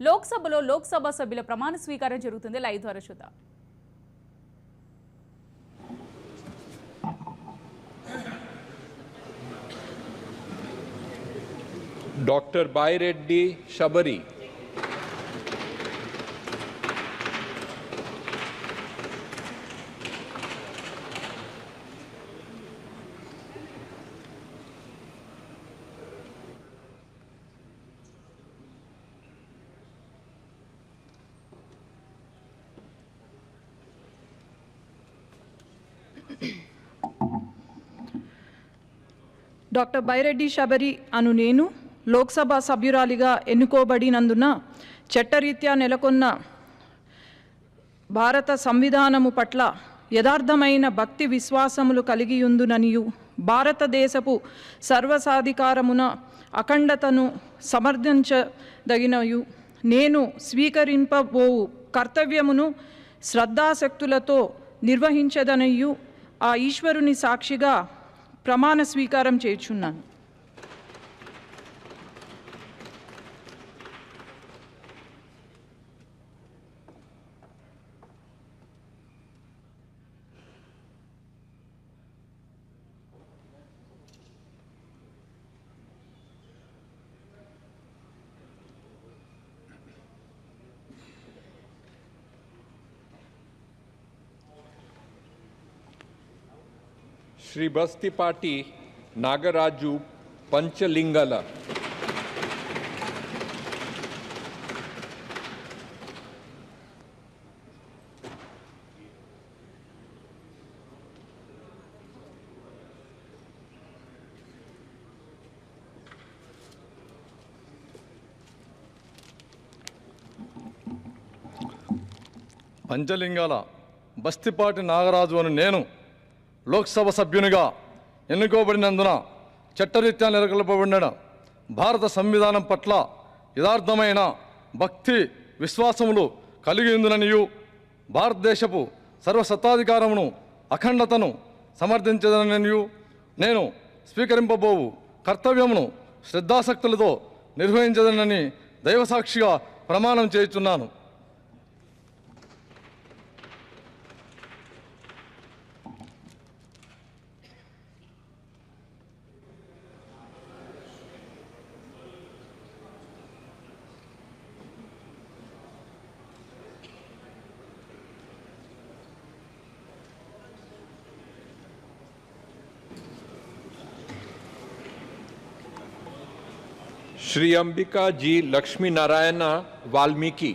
లోక్సభలో లోక్సభ సభ్యుల ప్రమాణ స్వీకారం జరుగుతుంది. లైవ్ ద్వారా చూద్దాం. డాక్టర్ బాయిరెడ్డి శబరి డాక్టర్ బైరెడ్డి శబరి అను నేను లోక్సభ సభ్యురాలిగా ఎన్నుకోబడినందున చట్టరీత్యా నెలకొన్న భారత సంవిధానము పట్ల యథార్థమైన భక్తి విశ్వాసములు కలిగియుందుననియు భారతదేశపు సర్వసాధికారమున అఖండతను సమర్థించదగినయు. నేను స్వీకరింపబోవు కర్తవ్యమును శ్రద్ధాశక్తులతో నిర్వహించదనయు ఆ ఈశ్వరుని సాక్షిగా ప్రమాణ స్వీకారం చేర్చున్నాను శ్రీ బస్తిపాటి నాగరాజు పంచలింగల. పంచలింగాల బస్తిపాటి నాగరాజు అని నేను లోక్సభ సభ్యునిగా ఎన్నుకోబడినందున చట్టరీత్యా నెలకొల్పబడిన భారత సంవిధానం పట్ల యథార్థమైన భక్తి విశ్వాసములు కలిగిందుననియు భారతదేశపు సర్వసత్తాధికారమును అఖండతను సమర్థించదననియు నేను స్వీకరింపబోవు కర్తవ్యమును శ్రద్ధాసక్తులతో నిర్వహించదనని దైవసాక్షిగా ప్రమాణం చేయుచున్నాను. श्री अंबिका जी लक्ष्मी नारायण वाल्मीकि।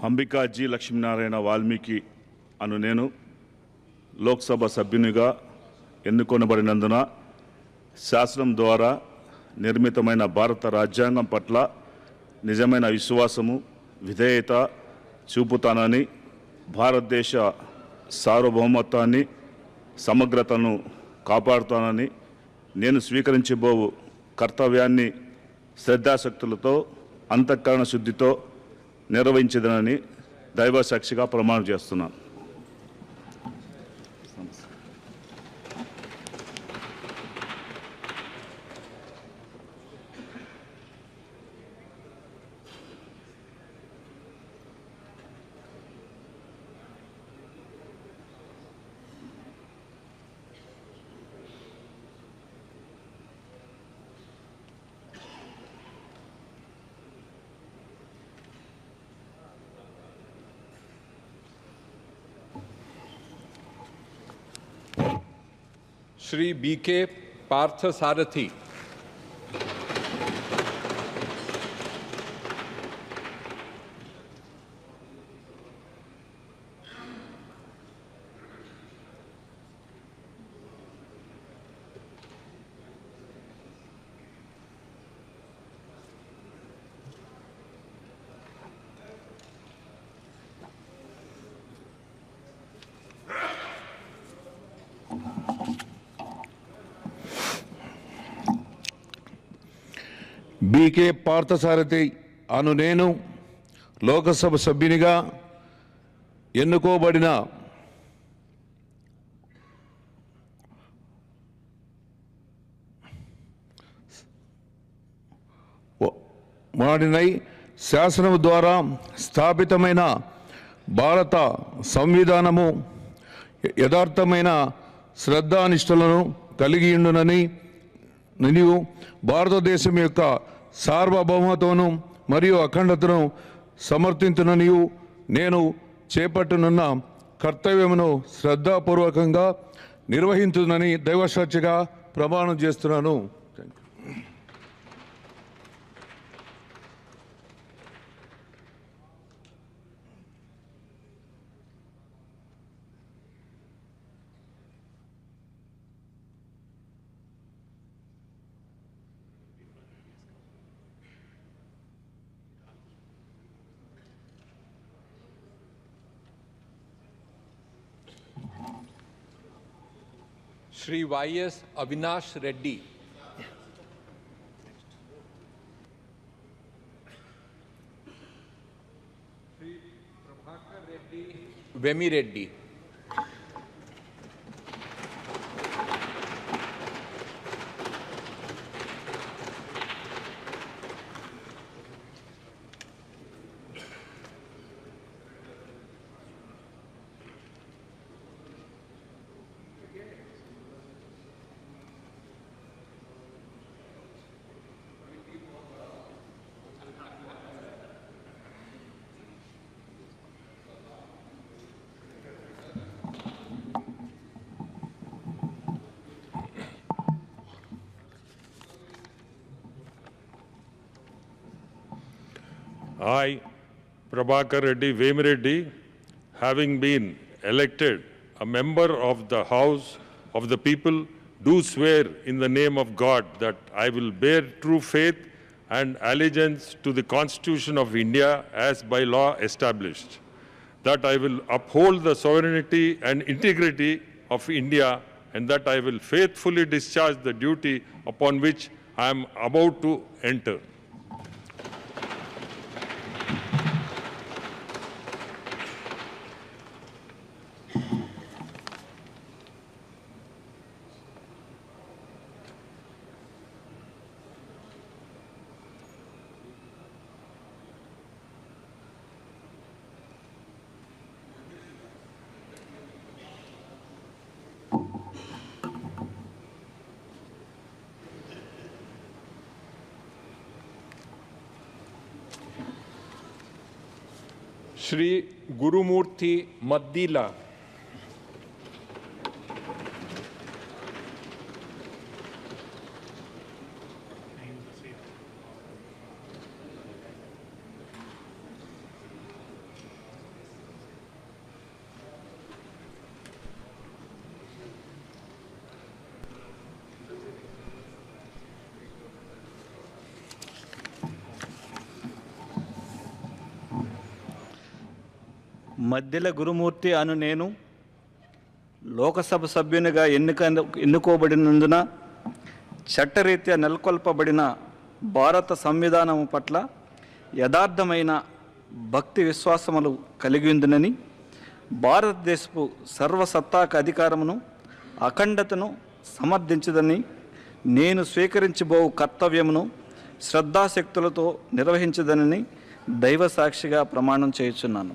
అంబికాజీ లక్ష్మీనారాయణ వాల్మీకి అను నేను లోక్సభ సభ్యునిగా ఎన్నుకొనబడినందున శాసనం ద్వారా నిర్మితమైన భారత రాజ్యాంగం పట్ల నిజమైన విశ్వాసము విధేయత చూపుతానని భారతదేశ సార్వభౌమత్వాన్ని సమగ్రతను కాపాడుతానని నేను స్వీకరించబో కర్తవ్యాన్ని శ్రద్ధాశక్తులతో అంతఃకరణ శుద్ధితో నిర్వహించదనని దైవసాక్షిగా ప్రమాణం చేస్తున్నాను. श्री बी के पार्थ सारथी। బీకే పార్థసారథి అను నేను లోకసభ సభ్యునిగా ఎన్నుకోబడిన వాడినై శాసనం ద్వారా స్థాపితమైన భారత సంవిధానము యథార్థమైన శ్రద్ధానిష్టలను కలిగి ఉండునని నీవు భారతదేశం యొక్క సార్వభౌమతను మరియు అఖండతను సమర్థించుననియు నేను చేపట్టనున్న కర్తవ్యమును శ్రద్ధాపూర్వకంగా నిర్వహించునని దైవసాక్షిగా ప్రమాణం చేస్తున్నాను. Shri Y S Avinash Reddy. Shri Prabhakar Reddy. Vemireddy. I, Prabhakar Reddy Vemireddy, having been elected a member of the House of the People, do swear in the name of God that I will bear true faith and allegiance to the Constitution of India as by law established, that I will uphold the sovereignty and integrity of India, and that I will faithfully discharge the duty upon which I am about to enter. Shri Gurumurthy Maddila Maddila Gurumurthy అను నేను లోకసభ సభ్యునిగా ఎన్నిక ఎన్నుకోబడినందున చట్టరీత్యా నెలకొల్పబడిన భారత సంవిధానం పట్ల యథార్థమైన భక్తి విశ్వాసములు కలిగి ఉందినని భారతదేశపు సర్వసత్తాక అధికారమును అఖండతను సమర్థించదని నేను స్వీకరించబో కర్తవ్యమును శ్రద్ధాశక్తులతో నిర్వహించదనని దైవ సాక్షిగా ప్రమాణం చేయుచున్నాను.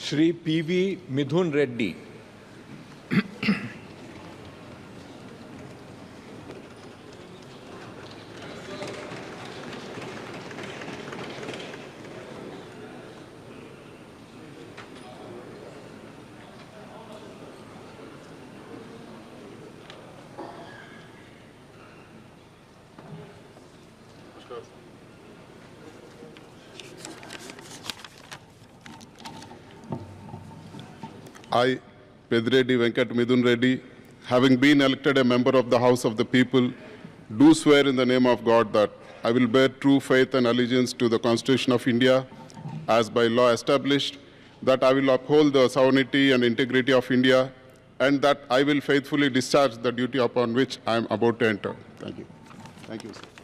Shri P V Mithun Reddy. I, Pedireddy Venkat Midun Reddy, having been elected a member of the House of the People, do swear in the name of God that I will bear true faith and allegiance to the Constitution of India as by law established, that I will uphold the sovereignty and integrity of India, and that I will faithfully discharge the duty upon which I am about to enter. Thank you. Thank you, sir.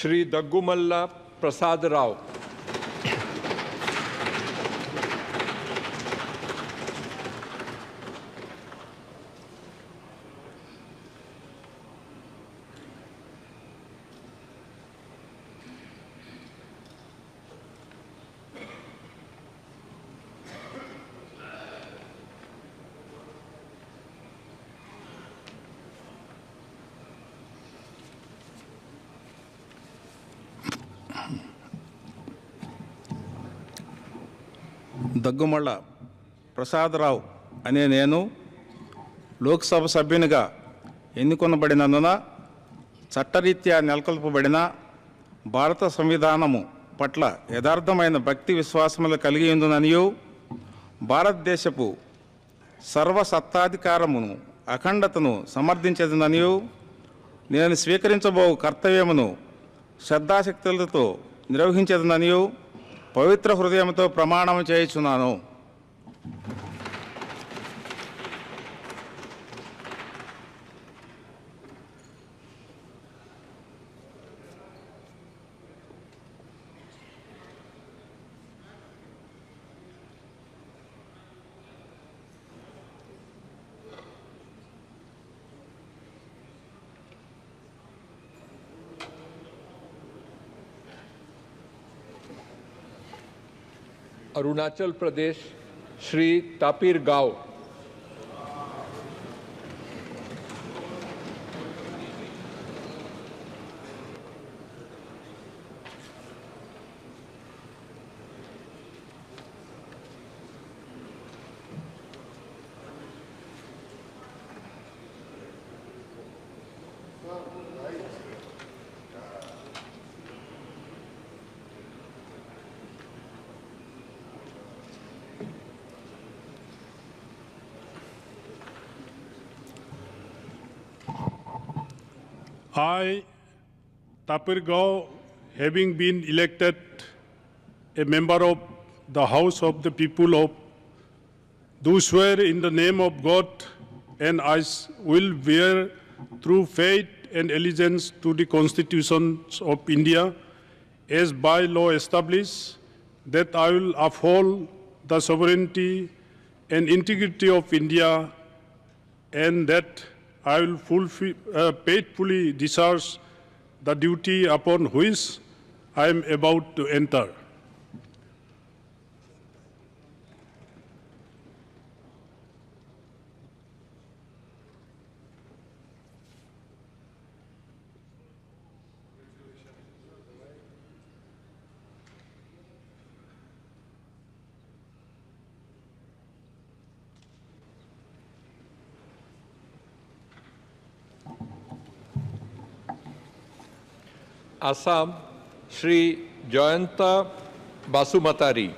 Shri Daggumalla Prasad Rao Daggumalla Prasadarao అనే నేను లోక్సభ సభ్యునిగా ఎన్నుకొనబడినందున చట్టరీత్యా నెలకొల్పబడిన భారత సంవిధానము పట్ల యథార్థమైన భక్తి విశ్వాసములు కలిగి ఉందననియు భారతదేశపు సర్వసత్తాధికారమును అఖండతను సమర్థించదననియు నేను స్వీకరించబో కర్తవ్యమును శ్రద్ధాశక్తులతో నిర్వహించదననియు పవిత్ర హృదయంతో ప్రమాణం చేయుచున్నాను. अरुणाचल प्रदेश श्री तापिर गाँव। I, Tapir Gao, having been elected a member of the House of the People of, do swear in the name of God and I will bear true faith and allegiance to the constitutions of India as by law established, that I will uphold the sovereignty and integrity of India and that I will fulfill, uh, faithfully discharge the duty upon which I am about to enter. Assam, Sri Jayanta Basumatarii.